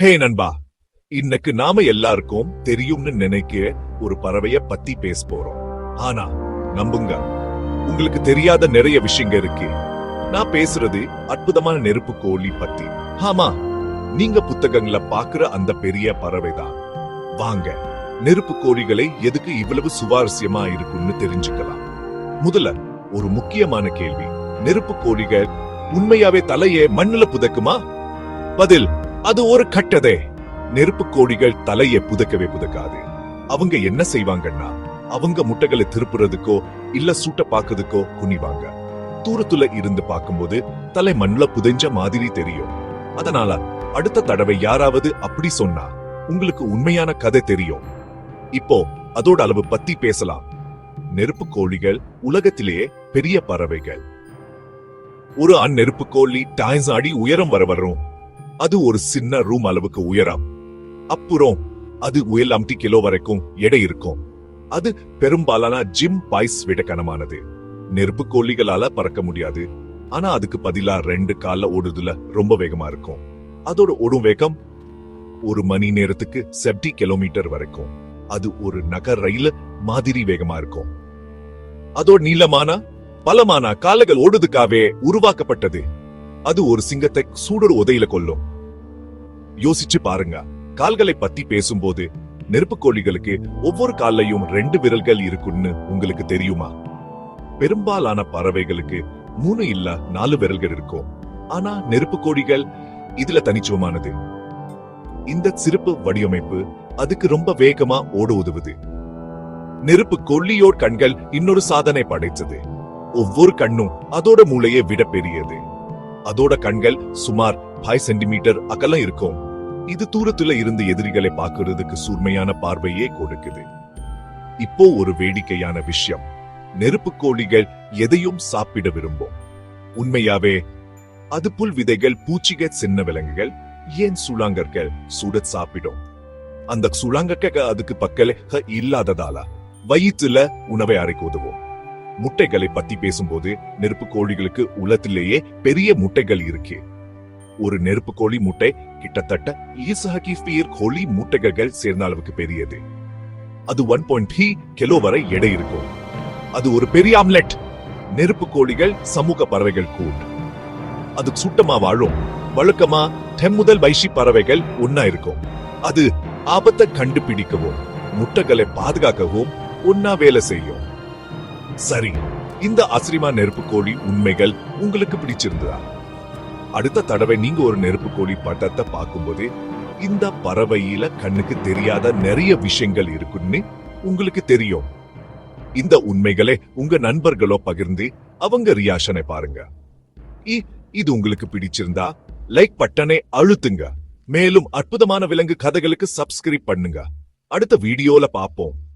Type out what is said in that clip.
ஹே நண்பா இன்னைக்கு நாம எல்லாருக்கும் தெரியும்னு நினைக்க ஒரு பறவைய பத்தி பேச போறோம். ஆனா நம்புங்க உங்களுக்கு தெரியாத நிறைய விஷயங்க இருக்கு. நான் பேசுறது அற்புதமான நெருப்பு கோழி பத்தி. ஆமா நீங்க புத்தகங்களை பாக்குற அந்த பெரிய பறவை தான். வாங்க நெருப்பு கோழிகளை எதுக்கு இவ்வளவு சுவாரஸ்யமா இருக்குன்னு தெரிஞ்சுக்கலாம். முதல்ல ஒரு முக்கியமான கேள்வி. நெருப்பு கோழிகள் உண்மையாவே தலையே மண்ணுல புதைக்குமா? பதில் அது ஒரு கட்டதே. நெருப்பு கோழிகள் தலையை புதைக்கவே புதைக்காது. அவங்க என்ன செய்வாங்கன்னா அவங்க முட்டைகளை திருப்புறதுக்கோ இல்ல சூட்ட பாக்குறதுக்கோ குனிவாங்க. தூரத்துல இருந்து பார்க்கும்போது தலை மண்ணுல புதைஞ்ச மாதிரி தெரியும். அதனால அடுத்த தடவை யாராவது அப்படி சொன்னா உங்களுக்கு உண்மையான கதை தெரியும். இப்போ அதோட அளவு பத்தி பேசலாம். நெருப்பு கோழிகள் உலகத்திலேயே பெரிய பறவைகள். ஒரு அந்நெருப்பு கோழி டாய்ஸ் அடி உயரம் வர வரும். அது ஒரு சின்ன ரூம் அளவுக்கு உயரம். அப்புறம் அது உயல் அம்டி கிலோ வரைக்கும் எடை இருக்கும். அது பெரும்பாலான ஜிம் பாய்ஸ் விட கனமானது நெருப்பு கோழிகளால பறக்க முடியாது. ஆனா அதுக்கு பதிலா ரெண்டு கால்ல ஓடுதுல ரொம்ப வேகமா இருக்கும். அதோட ஓடும் வேகம் ஒரு மணி நேரத்துக்கு செப்டி கிலோமீட்டர் வரைக்கும். அது ஒரு நகர் ரயில் மாதிரி வேகமா இருக்கும். அதோட நீளமான பலமான காலங்கள் ஓடுதுக்காவே உருவாக்கப்பட்டது. அது ஒரு சிங்கத்தை சூடொரு உதையில கொல்லும். யோசிச்சு பாருங்க. கால்களை பத்தி பேசும்போது நெருப்பு கோழிகளுக்கு ஒவ்வொரு கால்லையும் ரெண்டு விரல்கள் இருக்குன்னு உங்களுக்கு தெரியுமா? பெரும்பாலான பறவைகளுக்கு மூணு இல்ல நாலு விரல்கள் இருக்கும். ஆனா நெருப்பு கோழிகள் இதுல தனிச்சுவமானது இந்த சிறப்பு வடிவமைப்பு அதுக்கு ரொம்ப வேகமா ஓட உதவுது. நெருப்பு கொல்லியோர் கண்கள் இன்னொரு சாதனை படைத்தது. ஒவ்வொரு கண்ணும் அதோட மூளையை விட பெரியது. அதோட கண்கள் சுமார் ஃபைவ் சென்டிமீட்டர் அகலம் இருக்கும். இது தூரத்துல இருந்து எதிரிகளை பார்க்கறதுக்கு சூர்மையான பார்வையே கொடுக்குது. இப்போ ஒரு வேடிக்கையான விஷயம். நெருப்பு கோழிகள் எதையும் சாப்பிட விரும்பும். உண்மையாவே அது புல் விதைகள் பூச்சிக சின்ன விலங்குகள் ஏன் சுழாங்கற்கள் சுட சாப்பிடும்? அந்த சுளாங்கக்க அதுக்கு பக்கல இல்லாததால. வயிற்றுல உணவை அரைக்க உதவும். முட்டைகளை பத்தி பேசும்போது நெருப்பு கோழிகளுக்கு உலகத்திலேயே பெரிய முட்டைகள் இருக்கு. ஒரு நெருப்பு கோழி முட்டை கிட்டத்தட்ட ஈசஹகி கோழி முட்டைகள் சேர்ந்த அளவுக்கு பெரியது. அது ஒன் பாயிண்ட் த்ரீ கிலோ வரை எடை இருக்கும். அது ஒரு பெரிய ஆம்லெட். நெருப்பு கோழிகள் சமூக பறவைகள் கூட் அது சுட்டமா வாழும். வழக்கமா டெம் முதல் வைஷி பறவைகள் ஒன்னா இருக்கும். அது ஆபத்தை கண்டுபிடிக்கவும் முட்டைகளை பாதுகாக்கவும் ஒன்னா வேலை செய்யும். சரி இந்த அசிரிமா நெருப்பு கோழி உண்மைகள் உங்களுக்கு பிடிச்சிருந்ததா? அடுத்த தடவை நீங்க ஒரு நெருப்பு கோழி பட்டத்தை பார்க்கும்போது இந்த பறவையில கண்ணுக்கு தெரியாத நிறைய விஷயங்கள் இருக்குன்னு உங்களுக்கு தெரியும். இந்த உண்மைகளை உங்க நண்பர்களோ பகிர்ந்து அவங்க ரியாஷனை பாருங்க. இ- இது உங்களுக்கு பிடிச்சிருந்தா லைக் பட்டனை அழுத்துங்க. மேலும் அற்புதமான விலங்கு கதைகளுக்கு சப்ஸ்கிரைப் பண்ணுங்க. அடுத்த வீடியோல பாப்போம்